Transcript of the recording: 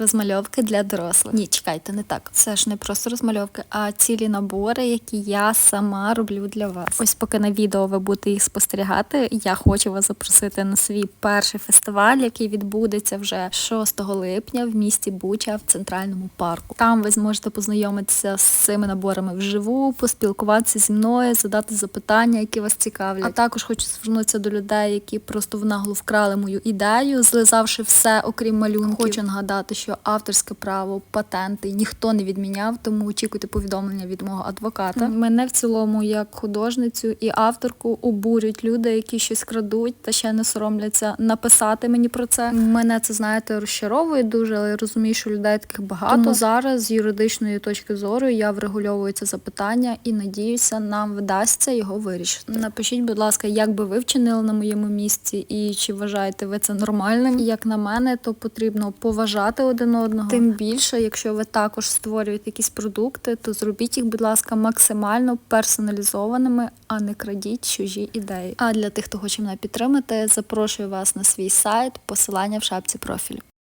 Розмальовки для дорослих. Ні, чекайте, не так. Це ж не просто розмальовки, а цілі набори, які я сама роблю для вас. Ось поки на відео ви будете їх спостерігати, я хочу вас запросити на свій перший фестиваль, який відбудеться вже 6 липня в місті Буча в центральному парку. Там ви зможете познайомитися з цими наборами вживу, поспілкуватися зі мною, задати запитання, які вас цікавлять. А також хочу звернутися до людей, які просто в наглу вкрали мою ідею, злизавши все, окрім малюнків. Хочу нагадати, що авторське право, патенти ніхто не відміняв, тому очікуйте повідомлення від мого адвоката. Мене в цілому, як художницю і авторку, обурюють люди, які щось крадуть та ще не соромляться написати мені про це. Мене це знаєте розчаровує дуже, але я розумію, що людей таких багато. Тому зараз з юридичної точки зору я врегульовую це запитання і надіюся, нам вдасться його вирішити. Напишіть, будь ласка, як би ви вчинили на моєму місці, і чи вважаєте ви це нормальним? Як на мене, то потрібно поважати один одного. Тим більше, якщо ви також створюєте якісь продукти, то зробіть їх, будь ласка, максимально персоналізованими, а не крадіть чужі ідеї. А для тих, хто хоче мене підтримати, запрошую вас на свій сайт, посилання в шапці профілю.